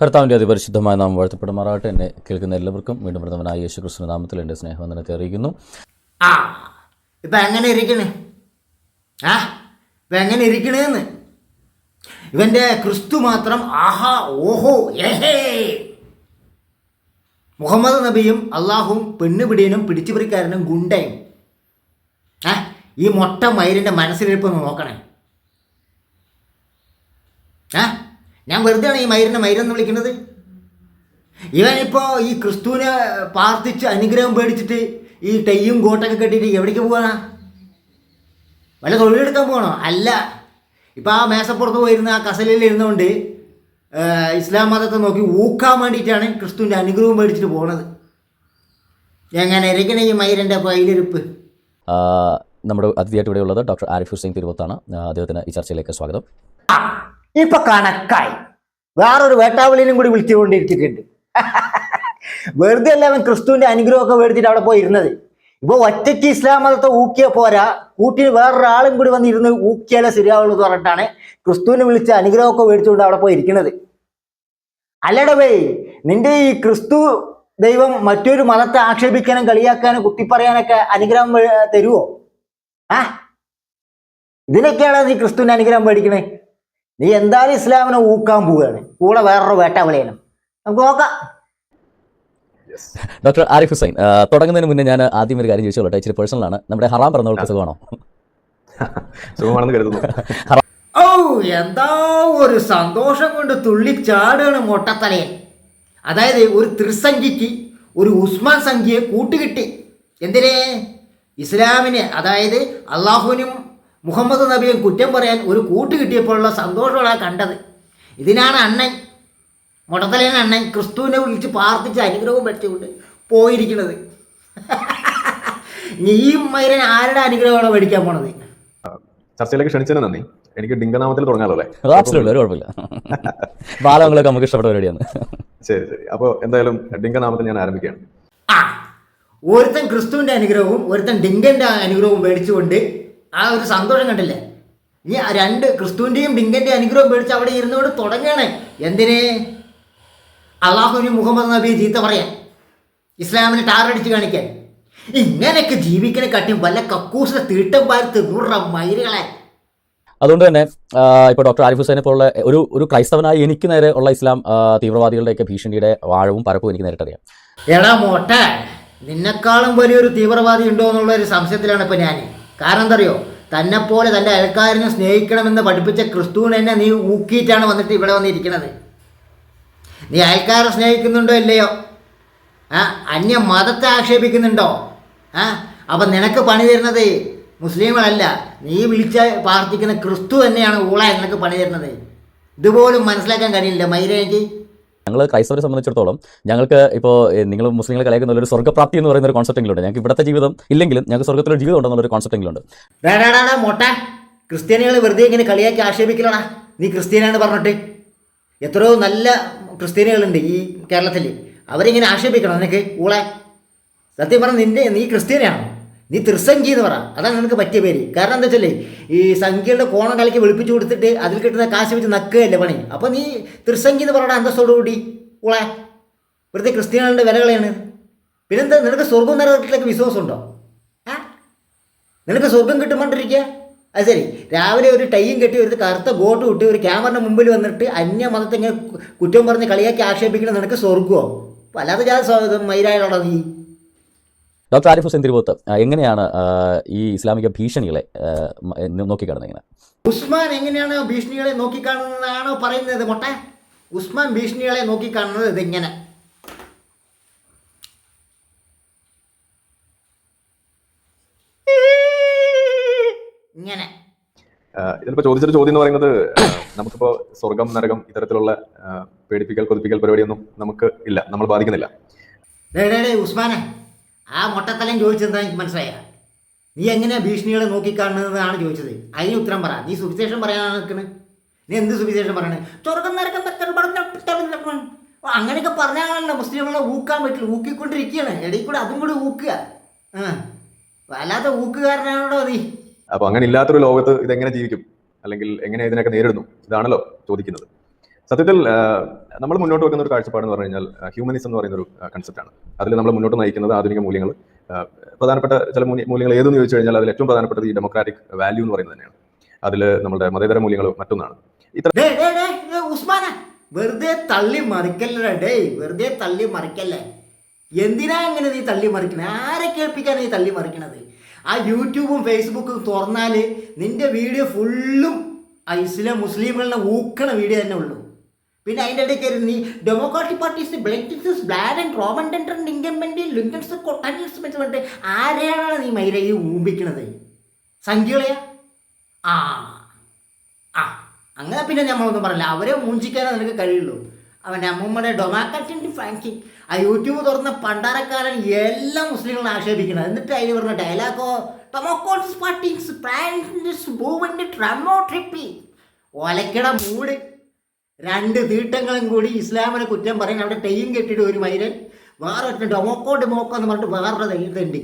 കർത്താവിന്റെ അതിപരിശുദ്ധമായ നാം വാഴ്ത്തപ്പെടുമാറാകട്ടെ. എന്നെ കേൾക്കുന്ന എല്ലാവർക്കും വീണ്ടും പ്രഥമനായ യേശു ക്രിസ്തു നാമത്തിൽ എന്റെ സ്നേഹവന്ദനത്തെ അറിയിക്കുന്നു ആ ഇപ്പം എങ്ങനെ ഇരിക്കണേ? ആ ഇപ്പം എങ്ങനെ ഇരിക്കണേന്ന്? ഇവന്റെ ക്രിസ്തു മാത്രം ആഹാ ഓഹോ ഏഹേ. മുഹമ്മദ് നബിയും അള്ളാഹും പെണ്ണുപിടിയനും പിടിച്ചുപിടിക്കാരനും ഗുണ്ടയും. ആ ഈ മൊട്ട മയിലിന്റെ മനസ്സിലിരിപ്പൊന്ന് നോക്കണേ. ആ ഞാൻ വെറുതെയാണ് ഈ മൈരനെ മൈരെന്ന് വിളിക്കുന്നത്? ഇവനിപ്പോൾ ഈ ക്രിസ്തുവിനെ പ്രാർത്ഥിച്ച് അനുഗ്രഹം പേടിച്ചിട്ട് ഈ ടൈയും കോട്ടൊക്കെ കെട്ടിയിട്ട് എവിടേക്ക് പോവാനാ? വല്ല തൊഴിലെടുക്കാൻ പോകണോ അല്ല. ഇപ്പോൾ ആ മേശപ്പുറത്ത് പോയിരുന്ന ആ കസലിൽ ഇരുന്നുകൊണ്ട് ഇസ്ലാം മതത്തെ നോക്കി ഊക്കാൻ വേണ്ടിയിട്ടാണ് ക്രിസ്തുവിന്റെ അനുഗ്രഹം മേടിച്ചിട്ട് പോണത്. എങ്ങനെ? ഇരിക്കണ ഈ മൈരന്റെ കയ്യിലിരിപ്പ് നമ്മുടെ അതിഥിയായിട്ട് ഇവിടെ ഉള്ളത് ഡോക്ടർ ആരിഫ് ഹുസൈൻ തിരുവത്താണ്. അദ്ദേഹത്തിന് ഈ ചർച്ചയിലേക്ക് സ്വാഗതം. ഇപ്പൊ കണക്കായി. വേറൊരു വേട്ടാവളിയിലും കൂടി വിളിച്ചുകൊണ്ടിരിച്ചിട്ടുണ്ട്. വെറുതെ അല്ല അവൻ ക്രിസ്തുവിന്റെ അനുഗ്രഹമൊക്കെ മേടിച്ചിട്ട് അവിടെ പോയി ഇരുന്നത്. ഇപ്പൊ ഒറ്റയ്ക്ക് ഇസ്ലാം മതത്തെ ഊക്കിയ പോരാ. കൂട്ടിന് വേറൊരാളും കൂടി വന്ന് ഇരുന്ന് ഊക്കിയാലേ ശരിയാവുള്ളൂ എന്ന് പറഞ്ഞിട്ടാണ് ക്രിസ്തുവിനെ വിളിച്ച് അനുഗ്രഹമൊക്കെ മേടിച്ചുകൊണ്ട് അവിടെ പോയി ഇരിക്കുന്നത്. അല്ലടവേ നിന്റെ ഈ ക്രിസ്തു ദൈവം മറ്റൊരു മതത്തെ ആക്ഷേപിക്കാനും കളിയാക്കാനും കുത്തിപ്പറയാനൊക്കെ അനുഗ്രഹം തരുവോ? ആ? ഇതിനൊക്കെയാണ് നീ ക്രിസ്തുവിന്റെ അനുഗ്രഹം മേടിക്കണേ? നീ എന്തായാലും ഇസ്ലാമിനെ ഊക്കാൻ പോവുകയാണ്. കൂടെ വേറൊരു വേട്ടാവളിയനും നമുക്ക് നോക്കാം. ഡോക്ടർ ആരിഫ് ഹുസൈൻ തുടങ്ങുന്നതിന് മുന്നേ ഞാൻ ആദ്യം ഒരു കാര്യം ചോദിച്ചോളട്ടെ. ഇച്ചിരി പേഴ്സണൽ ആണ്. നമ്മുടെ ഹറാം പറഞ്ഞവർക്ക് സുഖമാണോ? സുഖമാണെന്ന് കരുതുന്നു. ഓ എന്താ ഒരു സന്തോഷം കൊണ്ട് തുള്ളി ചാടുകയാണ് മൊട്ടത്തലയെ അതായത് ഒരു ത്രിസംഖ്യക്ക് ഒരു ഉസ്മാൻ സംഖ്യയെ കൂട്ടുകിട്ടി. എന്തിനെ? ഇസ്ലാമിനെ. അതായത് അള്ളാഹുവിനും മുഹമ്മദ് നബിയും കുറ്റം പറയാൻ ഒരു കൂട്ട് കിട്ടിയപ്പോഴുള്ള സന്തോഷമാണ് കണ്ടത്. ഇതിനാണ് അണ്ണൻ മുടത്തലയൻ അണ്ണൻ ക്രിസ്തുവിനെ വിളിച്ച് പ്രാർത്ഥിച്ച് അനുഗ്രഹവും മേടിച്ചുകൊണ്ട് പോയിരിക്കുന്നത്. നീയും ഈ മൈരൻ ആരുടെ അനുഗ്രഹമാണ് മേടിക്കാൻ പോണത്? ചർച്ചയിലേക്ക് ക്ഷണിച്ചതിന് നന്ദി. എനിക്ക് ഡിങ്കനാമത്തിൽ തുടങ്ങാലോ അല്ലേ? ആബ്സലൂട്ട് ഒരു കുഴപ്പമില്ല. ബാലങ്ങളൊക്കെ നമുക്ക് ഇഷ്ടപ്പെട്ട പരിപാടിയാണ്. ശരി ശരി. അപ്പോൾ എന്തായാലും ഡിങ്കനാമത്തിൽ ഞാൻ ആരംഭിക്കുകയാണ്. ആ ഒരുത്തൻ ക്രിസ്തുവിന്റെ അനുഗ്രഹവും ഒരുത്തൻ ഡിങ്കന്റെ അനുഗ്രഹവും മേടിച്ചുകൊണ്ട് ആ ഒരു സന്തോഷം കണ്ടില്ലേ? ഇനി രണ്ട് ക്രിസ്തുവിന്റെയും ബിങ്കന്റെയും അനുഗ്രഹം പേടിച്ച് അവിടെ ഇരുന്നുകൊണ്ട് തുടങ്ങണേ. എന്തിന്? അള്ളാഹുവിന് മുഹമ്മദ് നബി ചീത്ത പറയാൻ. ഇസ്ലാമിനെ ടാറടിച്ച് കാണിക്കാൻ. ഇങ്ങനെയൊക്കെ ജീവിക്കണ കാട്ടിയും വല്ല കക്കൂസിലെ തീട്ടം പാലത്ത് നൂറ മൈലുകളെ. അതുകൊണ്ട് തന്നെ ഇപ്പോൾ ഡോക്ടർ ആരിഫ് ഹുസൈനെ പോലുള്ള ഒരു ഒരു ക്രൈസ്തവനായി എനിക്ക് നേരെ ഉള്ള ഇസ്ലാം തീവ്രവാദികളുടെയൊക്കെ ഭീഷണിയുടെ വാഴവും പരപ്പും എനിക്ക് നേരിട്ടറിയാം എടാ മോട്ടെ നിന്നെക്കാളും വലിയൊരു തീവ്രവാദി ഉണ്ടോ എന്നുള്ള ഒരു സംശയത്തിലാണ് ഇപ്പൊ ഞാൻ കാരണം എന്തറിയോ തന്നെപ്പോലെ തന്നെ പോലെ തന്റെ അയൽക്കാരനെ സ്നേഹിക്കണമെന്ന് പഠിപ്പിച്ച ക്രിസ്തുവിനെ തന്നെ നീ ഊക്കിയിട്ടാണ് വന്നിട്ട് ഇവിടെ വന്നിരിക്കുന്നത് നീ അയൽക്കാരെ സ്നേഹിക്കുന്നുണ്ടോ ഇല്ലയോ? ആ അന്യ മതത്തെ ആക്ഷേപിക്കുന്നുണ്ടോ? ആ അപ്പം നിനക്ക് പണി തരുന്നത് മുസ്ലിങ്ങളല്ല. നീ വിളിച്ച് പ്രാർത്ഥിക്കുന്ന ക്രിസ്തു തന്നെയാണ് ഊള നിനക്ക് പണി തരുന്നത്. ഇതുപോലും മനസ്സിലാക്കാൻ കഴിയില്ല. മൈരേക്ക് ഞങ്ങൾ ക്രൈസ്തവരെ സംബന്ധിച്ചിടത്തോളം ഞങ്ങൾക്ക് ഇപ്പോൾ നിങ്ങൾ മുസ്ലിങ്ങളെ കളിയാക്കുന്ന ഒരു സ്വർഗപ്രാപ്തി എന്ന് പറയുന്ന ഒരു കോൺസെപ്റ്റെങ്കിലും ഉണ്ട്. ഞങ്ങൾക്ക് ഇവിടുത്തെ ജീവിതം ഇല്ലെങ്കിലും ഞങ്ങൾക്ക് സ്വർഗത്തിലൊരു ജീവിതം ഉണ്ടെന്നുള്ള ഒരു കോൺസെപ്റ്റെങ്കിലും ഉണ്ട്. ഡാടാടാ മോട്ട ക്രിസ്ത്യാനികൾ വെറുതെ ഇങ്ങനെ കളിയാക്കി ആക്ഷേപിക്കലാണാ? നീ ക്രിസ്ത്യാനിയാണ് പറഞ്ഞിട്ട്? എത്രയോ നല്ല ക്രിസ്ത്യാനികളുണ്ട് ഈ കേരളത്തിൽ അവരിങ്ങനെ ആക്ഷേപിക്കണം നിനക്ക് ഊളെ. സത്യം പറഞ്ഞ നിന്റെ നീ ക്രിസ്ത്യാനിയാണോ? നീ ത്രിസംഖ്യ എന്ന് പറ. അതാണ് നിനക്ക് പറ്റിയ പേര്. കാരണം എന്താ വെച്ചല്ലേ ഈ സംഖ്യയുടെ കോണം കലക്കി വെളുപ്പിച്ചു കൊടുത്തിട്ട് അതിൽ കിട്ടുന്ന കാശ് വെച്ച് നക്കുകയല്ലേ പണി. അപ്പോൾ നീ ത്രിസംഖ്യ എന്ന് പറയണ അന്തസ്സോടുകൂടി ഉളെ. വെറുതെ ക്രിസ്ത്യാനികളുടെ വിലകളെയാണ്. പിന്നെന്താ നിനക്ക് സ്വർഗം നരകത്തിലേക്ക് വിശ്വാസമുണ്ടോ? ആ? നിനക്ക് സ്വർഗം കിട്ടുമ്പോണ്ടിരിക്കുക അത് ശരി. രാവിലെ ഒരു ടൈയും കെട്ടി ഒരു കറുത്ത ബോട്ട് വിട്ട് ഒരു ക്യാമറയുടെ മുമ്പിൽ വന്നിട്ട് അന്യ മതത്തെ ഇങ്ങനെ കുറ്റം പറഞ്ഞ് കളിയാക്കി ആക്ഷേപിക്കണം നിനക്ക് സ്വർഗമോ വല്ലാതെ ഞാൻ മൈരായാലോടാ നീ? ഡോക്ടർ ആരിഫ് ഹുസൈൻ തിരുവോത്ത് എങ്ങനെയാണ് ഈ ഇസ്ലാമിക ഭീഷണികളെ നോക്കി കാണുന്നത് നോക്കിക്കാണുന്നത് ഇങ്ങനെ? ഉസ്മാൻ എങ്ങനെയാണ് ഭീഷണികളെ നോക്കിക്കാണുന്നതാണ് പറയുന്നത് മൊട്ടെ? ഉസ്മാൻ ഭീഷണികളെ നോക്കിക്കാണുന്നത് ഇതെങ്ങനെ. ഇങ്ങനെ. ഇതിലിപ്പോ ചോദിച്ചൊരു ചോദ്യം എന്ന് പറയുന്നത് നമുക്കിപ്പോ സ്വർഗം നരകം ഇത്തരത്തിലുള്ള പേടിപ്പിക്കൽ കൊതിപ്പിക്കൽ പരിപാടിയൊന്നും നമുക്ക് ഇല്ല നമ്മൾ ബാധിക്കുന്നില്ല. ഉസ്മാനെ. ആ മൊട്ടത്തലൻ ചോദിച്ചെന്താ എനിക്ക് മനസ്സിലായ നീ എങ്ങനെയാ ഭീഷണികളെ നോക്കിക്കാണുന്നതാണ് ചോദിച്ചത്. അതിന് ഉത്തരം പറ. നീ സുവിശേഷം പറയാനാണ് നിൽക്കുന്നത് നീ എന്ത് സുവിശേഷം പറയണേ? അങ്ങനെയൊക്കെ പറഞ്ഞാണല്ലോ മുസ്ലിങ്ങളെ ഊക്കാൻ പറ്റില്ല. ഊക്കിക്കൊണ്ടിരിക്കുകയാണ്. ഇടയിൽ കൂടെ അതും കൂടി ഊക്കുക. വല്ലാത്ത ഊക്കുകാരനാണോ നീ? അപ്പൊ അങ്ങനെ ഇല്ലാത്തൊരു ലോകത്ത് ഇതെങ്ങനെ ജീവിക്കും? അല്ലെങ്കിൽ എങ്ങനെ ഇതിനൊക്കെ നേരിടുന്നു? ഇതാണല്ലോ ചോദിക്കുന്നത്. സത്യത്തിൽ നമ്മൾ മുന്നോട്ട് വെക്കുന്ന ഒരു കാഴ്ചപ്പാട് എന്ന് പറഞ്ഞു കഴിഞ്ഞാൽ ഹ്യൂമനിസം എന്ന് പറയുന്ന ഒരു കൺസെപ്റ്റ് ആണ്. അതിൽ നമ്മൾ മുന്നോട്ട് നയിക്കുന്നത് ആധുനിക മൂല്യങ്ങൾ പ്രധാനപ്പെട്ട ചില മൂല്യ- മൂല്യങ്ങൾ ഏതെന്ന് ചോദിച്ചു കഴിഞ്ഞാൽ അതിൽ ഏറ്റവും പ്രധാനപ്പെട്ടത് ഈ ഡെമോക്രാറ്റിക് വാല്യൂ എന്ന് പറയുന്നത് തന്നെയാണ്. അതിൽ നമ്മുടെ മതേതര മൂല്യങ്ങൾ മറ്റൊന്നാണ്. ഉസ്മാനെ വെറുതെ തള്ളി മറിക്കല്ലേ ഡേ വെറുതെ തള്ളി മറിക്കല്ലേ? എന്തിനാ ഇങ്ങനെ നീ തള്ളി മറിക്കണേ? ആരെ കേൾപ്പിക്കാൻ നീ തള്ളി മറിക്കണത്? ആ യൂട്യൂബും ഫേസ്ബുക്കും തുറന്നാൽ നിന്റെ വീഡിയോ ഫുള്ളും ഇസ്ലാം മുസ്ലിമുകളുടെ ഊക്കണ വീഡിയോ തന്നെ ഉള്ളൂ. പിന്നെ അതിന്റെ ഇടയിൽ കയറി നീ ഡെമോക്രാറ്റിക് പാർട്ടീസ് ബ്ലാഡ് ആൻഡ് റോമൻഡൻ ഇൻകംബന്റ് ലിങ്കൻസ് കൊട്ടാൻസ് പറഞ്ഞിട്ട് ആരെയാണ് നീ മൈരയിൽ ഊമ്പിക്കണത്? സംഖ്യകളെയാ? ആ ആ. അങ്ങനെ പിന്നെ നമ്മളൊന്നും പറയില്ല. അവരെ മൂഞ്ചിക്കാനേ നിനക്ക് കഴിയുള്ളൂ. അവന്റെ അമ്മൂമ്മയുടെ ഡൊമാക്കറ്റിന്റെ ഫ്രാങ്കിങ് ആ യൂട്യൂബ് തുറന്ന പണ്ടാരക്കാരൻ എല്ലാ മുസ്ലിങ്ങളും ആക്ഷേപിക്കണം എന്നിട്ട് അതിന് പറഞ്ഞ ഡയലോഗോ ഡെമോക്രാറ്റിക് പാർട്ടീസ് പ്രാൻസ് ഒലക്കട മൂട്. രണ്ട് തീട്ടങ്ങളും കൂടി ഇസ്ലാമിനെ കുറ്റം പറയും അവിടെ തെയ്യം കെട്ടിയിട്ട് ഒരു മൈരൻ വേറെ ഡൊമോക്കോ ഡൊമോക്കോ എന്ന് പറഞ്ഞിട്ട് വേറെ ഇതുണ്ട്